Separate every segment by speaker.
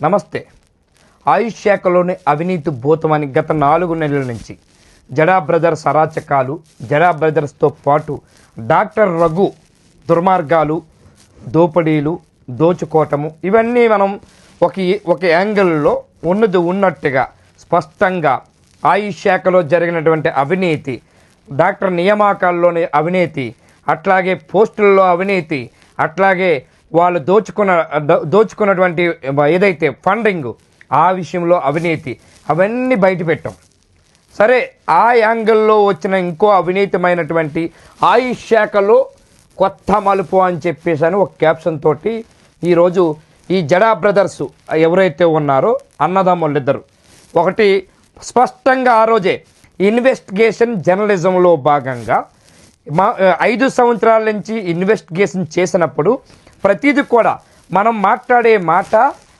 Speaker 1: నమస్తే. ఆయుష్ శాఖలోని అవినీతి భూతమని గత నాలుగు నెలల నుంచి జడా బ్రదర్స్ అరాచకాలు జడా బ్రదర్స్తో పాటు డాక్టర్ రఘు దుర్మార్గాలు దోపిడీలు దోచుకోవటము ఇవన్నీ మనం ఒక ఒక యాంగిల్లో ఉన్నది ఉన్నట్టుగా స్పష్టంగా ఆయుష్ శాఖలో జరిగినటువంటి అవినీతి డాక్టర్ నియామకాల్లోని అవినీతి అట్లాగే పోస్టుల్లో అవినీతి అట్లాగే వాళ్ళు దోచుకున్న దోచుకున్నటువంటి ఏదైతే ఫండింగ్ ఆ విషయంలో అవినీతి అవన్నీ బయటపెట్టాం. సరే ఆ యాంగిల్లో వచ్చిన ఇంకో అవినీతమైనటువంటి ఆయుష్ శాఖలో కొత్త మలుపు అని చెప్పేసి అని ఒక క్యాప్షన్ తోటి ఈరోజు ఈ జడా బ్రదర్స్ ఎవరైతే ఉన్నారో అన్నదమ్ములు ఇద్దరు ఒకటి స్పష్టంగా ఆ రోజే ఇన్వెస్టిగేషన్ జర్నలిజంలో భాగంగా మా ఐదు సంవత్సరాల నుంచి ఇన్వెస్టిగేషన్ చేసినప్పుడు ప్రతిదీ కూడా మనం మాట్లాడే మాట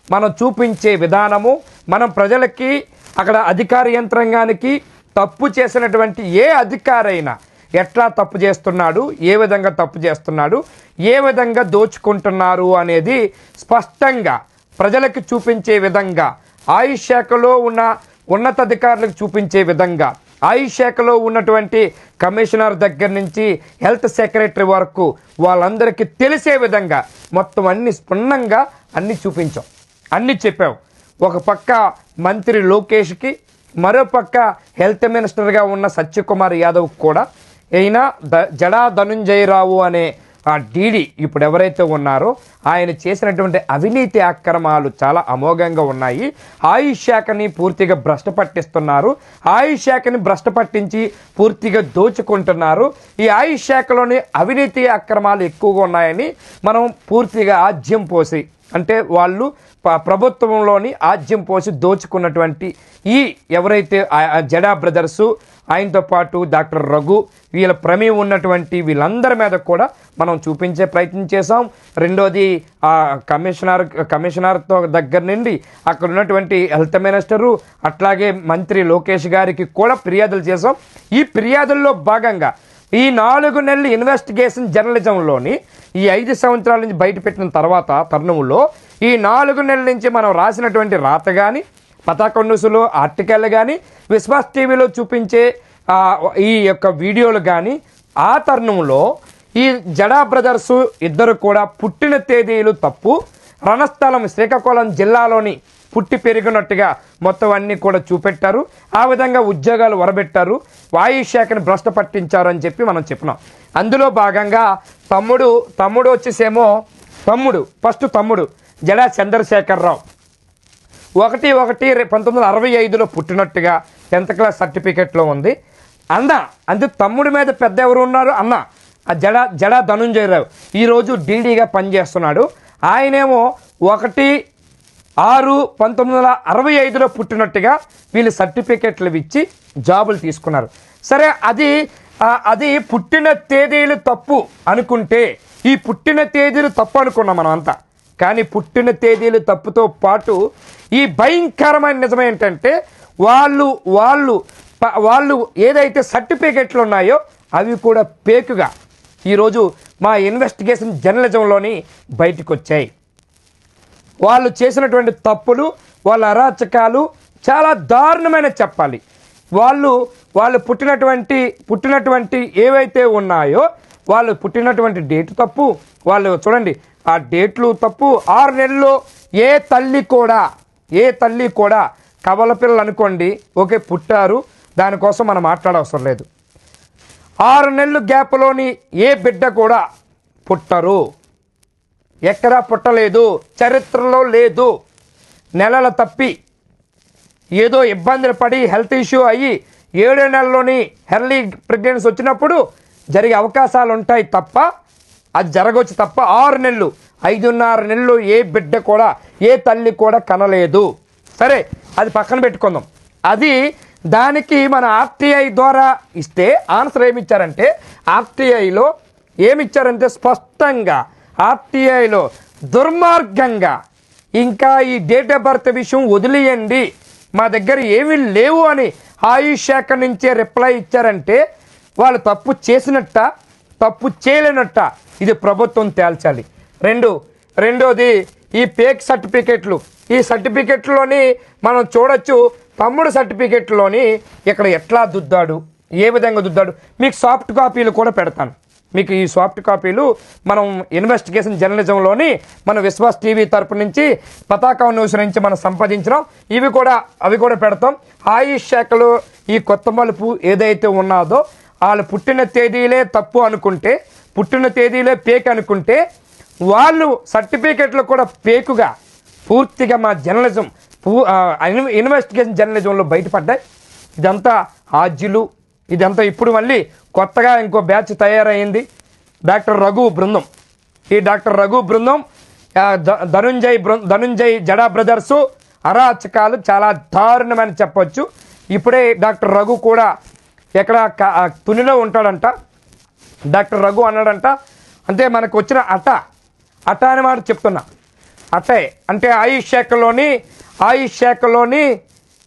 Speaker 1: మనం చూపించే విధానము మనం ప్రజలకి అక్కడ అధికార యంత్రాంగానికి తప్పు చేసినటువంటి ఏ అధికారైనా ఎట్లా తప్పు చేస్తున్నాడు ఏ విధంగా తప్పు చేస్తున్నాడు ఏ విధంగా దోచుకుంటున్నారు అనేది స్పష్టంగా ప్రజలకు చూపించే విధంగా ఆయుష్ శాఖలో ఉన్న ఉన్నతాధికారులకు చూపించే విధంగా ఆయుష్ శాఖలో ఉన్నటువంటి కమిషనర్ దగ్గర నుంచి హెల్త్ సెక్రటరీ వరకు వాళ్ళందరికీ తెలిసే విధంగా మొత్తం అన్ని స్పన్నంగా అన్ని చూపించాం. అన్ని చెప్పాం. ఒక పక్క మంత్రి లోకేష్కి మరో పక్క హెల్త్ మినిస్టర్గా ఉన్న సత్యకుమార్ యాదవ్ కూడా. అయినా ద జడా ధనుంజయరావు అనే ఆ డీడీ ఇప్పుడు ఎవరైతే ఉన్నారో ఆయన చేసినటువంటి అవినీతి అక్రమాలు చాలా అమోఘంగా ఉన్నాయి. ఆయుష్ శాఖని పూర్తిగా భ్రష్ట పట్టిస్తున్నారు. ఆయుష్ శాఖని భ్రష్ట పట్టించి పూర్తిగా దోచుకుంటున్నారు. ఈ ఆయుష్ శాఖలోని అవినీతి అక్రమాలు ఎక్కువగా ఉన్నాయని మనం పూర్తిగా ఆజ్యం పోసి అంటే వాళ్ళు ప్రభుత్వంలోని ఆజ్యం పోసి దోచుకున్నటువంటి ఈ ఎవరైతే ఆ- జడా బ్రదర్సు ఆయనతో పాటు డాక్టర్ రఘు వీళ్ళ ప్రమేయం ఉన్నటువంటి వీళ్ళందరి మీద కూడా మనం చూపించే ప్రయత్నం చేసాం రెండోది ఆ కమిషనర్ కమిషనర్తో దగ్గర నుండి అక్కడ ఉన్నటువంటి హెల్త్ మినిస్టరు అట్లాగే మంత్రి లోకేష్ గారికి కూడా ఫిర్యాదులు చేసాం ఈ ఫిర్యాదుల్లో భాగంగా ఈ నాలుగు నెలల ఇన్వెస్టిగేషన్ జర్నలిజంలోని ఈ ఐదు సంవత్సరాల నుంచి బయటపెట్టిన తర్వాత తరుణంలో ఈ నాలుగు నెలల నుంచి మనం రాసినటువంటి రాత కానీ పతాక న్యూస్లో ఆర్టికల్ కానీ విశ్వాస్ టీవీలో చూపించే ఈ యొక్క వీడియోలు కానీ ఆ తరుణంలో ఈ జడా బ్రదర్స్ ఇద్దరు కూడా పుట్టిన తేదీలు తప్పు. రణస్థలం శ్రీకాకుళం జిల్లాలోని పుట్టి పెరిగినట్టుగా మొత్తం అన్నీ కూడా చూపెట్టారు. ఆ విధంగా ఉద్యోగాలు వరబెట్టారు. వాయు శాఖను భ్రష్ట పట్టించారు అని చెప్పి మనం చెప్పినాం. అందులో భాగంగా తమ్ముడు తమ్ముడు వచ్చేసేమో తమ్ముడు ఫస్ట్ తమ్ముడు జడా చంద్రశేఖరరావు. ఒకటి ఒకటి పంతొమ్మిది వందల అరవై ఐదులో పుట్టినట్టుగా టెన్త్ క్లాస్ సర్టిఫికెట్లో ఉంది. అన్న అంటే తమ్ముడి మీద పెద్ద ఎవరు ఉన్నారు? అన్న జడ జడ ధనుంజయరావు ఈరోజు డీడీగా పనిచేస్తున్నాడు. ఆయనేమో ఒకటి ఆరు పంతొమ్మిది వందల అరవై ఐదులో పుట్టినట్టుగా వీళ్ళు సర్టిఫికెట్లు ఇచ్చి జాబులు తీసుకున్నారు. సరే అది అది పుట్టిన తేదీలు తప్పు అనుకుంటే ఈ పుట్టిన తేదీలు తప్పు అనుకున్నాం మనం అంతా కానీ పుట్టిన తేదీలు తప్పుతో పాటు ఈ భయంకరమైన నిజం ఏంటంటే వాళ్ళు వాళ్ళు వాళ్ళు ఏదైతే సర్టిఫికెట్లు ఉన్నాయో అవి కూడా పేకుగా ఈరోజు మా ఇన్వెస్టిగేషన్ జర్నలిజంలోని బయటకు వచ్చాయి వాళ్ళు చేసినటువంటి తప్పులు వాళ్ళ అరాచకాలు చాలా దారుణమైన చెప్పాలి. వాళ్ళు వాళ్ళు పుట్టినటువంటి పుట్టినటువంటి ఏవైతే ఉన్నాయో వాళ్ళు పుట్టినటువంటి డేట్ తప్పు వాళ్ళు చూడండి ఆ డేట్లు తప్పు ఆరు నెలల్లో ఏ తల్లి కూడా ఏ తల్లి కూడా కవల పిల్లలు అనుకోండి ఓకే పుట్టారు దానికోసం మనం మాట్లాడవసరం లేదు. ఆరు నెలలు గ్యాప్లోని ఏ బిడ్డ కూడా పుట్టరు. ఎక్కడా పుట్టలేదు చరిత్రలో లేదు. నెలల తప్పి ఏదో ఇబ్బందులు పడి హెల్త్ ఇష్యూ అయ్యి ఏడో నెలలోని హెర్లీ ప్రెగ్నెన్సీ వచ్చినప్పుడు జరిగే అవకాశాలు ఉంటాయి తప్ప అది జరగవచ్చు తప్ప ఆరు నెలలు ఐదున్నర నెలలు ఏ బిడ్డ కూడా ఏ తల్లి కూడా కనలేదు. సరే అది పక్కన పెట్టుకుందాం. అది దానికి మన ఆర్టీఐ ద్వారా ఇస్తే ఆన్సర్ ఏమి ఇచ్చారంటే ఆర్టీఐలో ఏమిచ్చారంటే స్పష్టంగా ఆర్టీఐలో దుర్మార్గంగా ఇంకా ఈ డేట్ ఆఫ్ బర్త్ విషయం వదిలేయండి. మా దగ్గర ఏమీ లేవు అని ఆయుష్ శాఖ నుంచే రిప్లై ఇచ్చారంటే వాళ్ళు తప్పు చేసినట్ట తప్పు చేయలేనట్ట ఇది ప్రభుత్వం తేల్చాలి. రెండు రెండోది ఈ పేక్ సర్టిఫికెట్లు. ఈ సర్టిఫికెట్లోని మనం చూడొచ్చు తమ్ముడు సర్టిఫికెట్లోని ఇక్కడ ఎట్లా దుద్దాడు ఏ విధంగా దుద్దాడు మీకు సాఫ్ట్ కాపీలు కూడా పెడతాను. మీకు ఈ సాఫ్ట్ కాపీలు మనం ఇన్వెస్టిగేషన్ జర్నలిజంలోని మన విశ్వాస్ టీవీ తరపు నుంచి పతాకం న్యూస్ నుంచి మనం సంపాదించినాం. ఇవి కూడా అవి కూడా పెడతాం. ఆయుష్ శాఖలో ఈ కొత్త మలుపు ఏదైతే ఉన్నదో వాళ్ళు పుట్టిన తేదీలే తప్పు అనుకుంటే పుట్టిన తేదీలే పేక్ అనుకుంటే వాళ్ళు సర్టిఫికెట్లు కూడా పేకుగా పూర్తిగా మా జర్నలిజం ఇన్వెస్టిగేషన్ జర్నలిజంలో బయటపడ్డాయి. ఇదంతా ఆజ్యులు ఇదంతా ఇప్పుడు మళ్ళీ కొత్తగా ఇంకో బ్యాచ్ తయారైంది. డాక్టర్ రఘు బృందం. ఈ డాక్టర్ రఘు బృందం ధనుంజయ్ బృ ధనుంజయ్ జడా బ్రదర్సు అరాచకాలు చాలా దారుణమని చెప్పొచ్చు. ఇప్పుడే డాక్టర్ రఘు కూడా ఎక్కడ తునిలో ఉంటాడంట. డాక్టర్ రఘు అన్నాడంట అంటే మనకు వచ్చిన అట. అట అని మాట చెప్తున్నా. అటే అంటే ఆయుష్ శాఖలోని ఆయుష్ శాఖలోని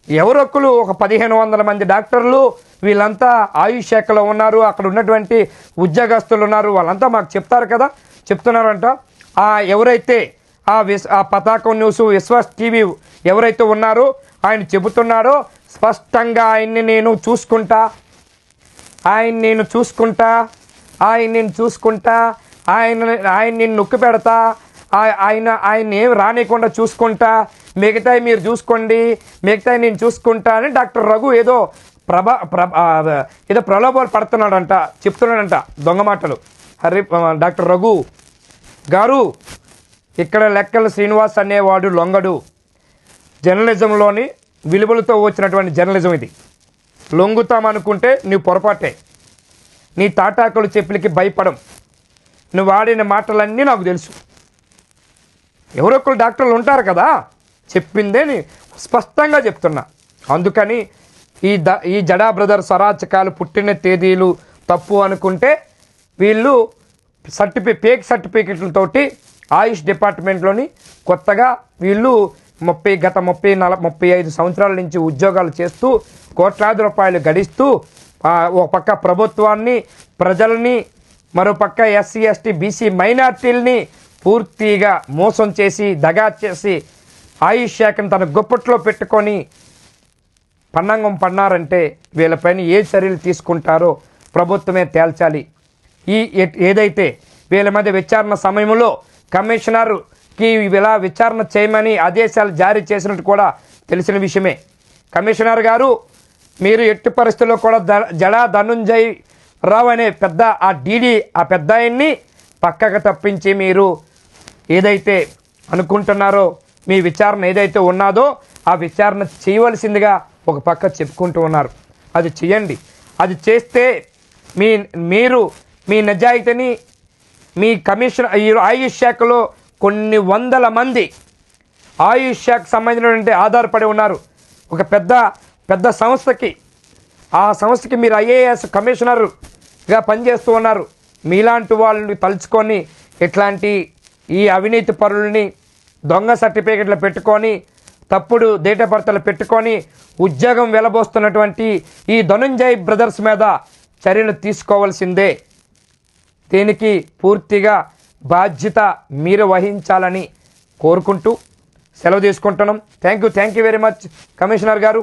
Speaker 1: ఎవరొక్కరు ఒక పదిహేను వందల మంది డాక్టర్లు వీళ్ళంతా ఆయుష్ శాఖలో ఉన్నారు అక్కడ ఉన్నటువంటి ఉద్యోగస్తులు ఉన్నారు వాళ్ళంతా మాకు చెప్తారు కదా చెప్తున్నారంట. ఆ ఎవరైతే ఆ విశ్ ఆ పతాకం న్యూస్ విశ్వాస్ టీవీ ఎవరైతే ఉన్నారో ఆయన చెబుతున్నాడో స్పష్టంగా ఆయన్ని నేను చూసుకుంటా ఆయన నేను చూసుకుంటా ఆయన నేను చూసుకుంటా ఆయన ఆయన నేను నొక్కి పెడతా ఆ- ఆయన ఆయన ఏం రానియకుండా చూసుకుంటా మిగతాయి మీరు చూసుకోండి మిగతాయి నేను చూసుకుంటా అని డాక్టర్ రఘు ఏదో ప్రభా ప్రభ ఏదో ప్రలోభాలు పడుతున్నాడంట చెప్తున్నాడంట దొంగ మాటలు. హరి డాక్టర్ రఘు గారు ఇక్కడ లెక్కల శ్రీనివాస్ అనేవాడు లొంగడు. జర్నలిజంలోని విలువలతో వచ్చినటువంటి జర్నలిజం ఇది. లొంగుతామనుకుంటే నువ్వు పొరపాటే. నీ తాటాకులు చెప్పులకి భయపడం. నువ్వు ఆడిన మాటలన్నీ నాకు తెలుసు. ఎవరొక్కరు డాక్టర్లు ఉంటారు కదా. చెప్పిందే స్పష్టంగా చెప్తున్నా. అందుకని ఈ ద ఈ జడా బ్రదర్స్ అరాచకాలు పుట్టిన తేదీలు తప్పు అనుకుంటే వీళ్ళు సర్టిఫి ఫేక్ సర్టిఫికెట్లతోటి ఆయుష్ డిపార్ట్మెంట్లోని కొత్తగా వీళ్ళు ముప్పై గత ముప్పై నల ముప్పై ఐదు సంవత్సరాల నుంచి ఉద్యోగాలు చేస్తూ కోట్లాది రూపాయలు గడిస్తూ ఒక పక్క ప్రభుత్వాన్ని ప్రజల్ని మరో పక్క ఎస్సీ ఎస్టీ బీసీ మైనార్టీల్ని పూర్తిగా మోసం చేసి దగా చేసి ఆయుష్ శాఖను తన గుప్పట్లో పెట్టుకొని పన్నాంగం పన్నారంటే వీళ్ళపైన ఏ చర్యలు తీసుకుంటారో ప్రభుత్వమే తేల్చాలి. ఈ ఏదైతే వీళ్ళ మధ్య విచారణ సమయంలో కమిషనర్కి ఇలా విచారణ చేయమని ఆదేశాలు జారీ చేసినట్టు కూడా తెలిసిన విషయమే. కమిషనర్ గారు మీరు ఎట్టి పరిస్థితుల్లో కూడా ద జడా ధనుంజయ్ రావు అనే పెద్ద ఆ డీడీ ఆ పెద్ద ఆయన్ని పక్కకు తప్పించి మీరు ఏదైతే అనుకుంటున్నారో మీ విచారణ ఏదైతే ఉన్నదో ఆ విచారణ చేయవలసిందిగా ఒక పక్క చెప్పుకుంటూ ఉన్నారు. అది చేయండి. అది చేస్తే మీ మీరు మీ నిజాయితీని మీ కమిషన్ ఈ ఆయుష్ శాఖలో కొన్ని వందల మంది ఆయుష్ శాఖకు సంబంధించినటువంటి ఆధారపడి ఉన్నారు. ఒక పెద్ద పెద్ద సంస్థకి ఆ సంస్థకి మీరు ఐఏఎస్ కమిషనర్గా పనిచేస్తూ ఉన్నారు. మీలాంటి వాళ్ళని తలుచుకొని ఇట్లాంటి ఈ అవినీతి పరులని దొంగ సర్టిఫికెట్లు పెట్టుకొని తప్పుడు డేట్ పెట్టుకొని ఉద్యోగం వెలబోస్తున్నటువంటి ఈ ధనుంజయ్ బ్రదర్స్ మీద చర్యలు తీసుకోవాల్సిందే. దీనికి పూర్తిగా బాధ్యత మీరు వహించాలని కోరుకుంటూ సెలవు తీసుకుంటున్నాం. Thank you thank you very much commissioner గారు.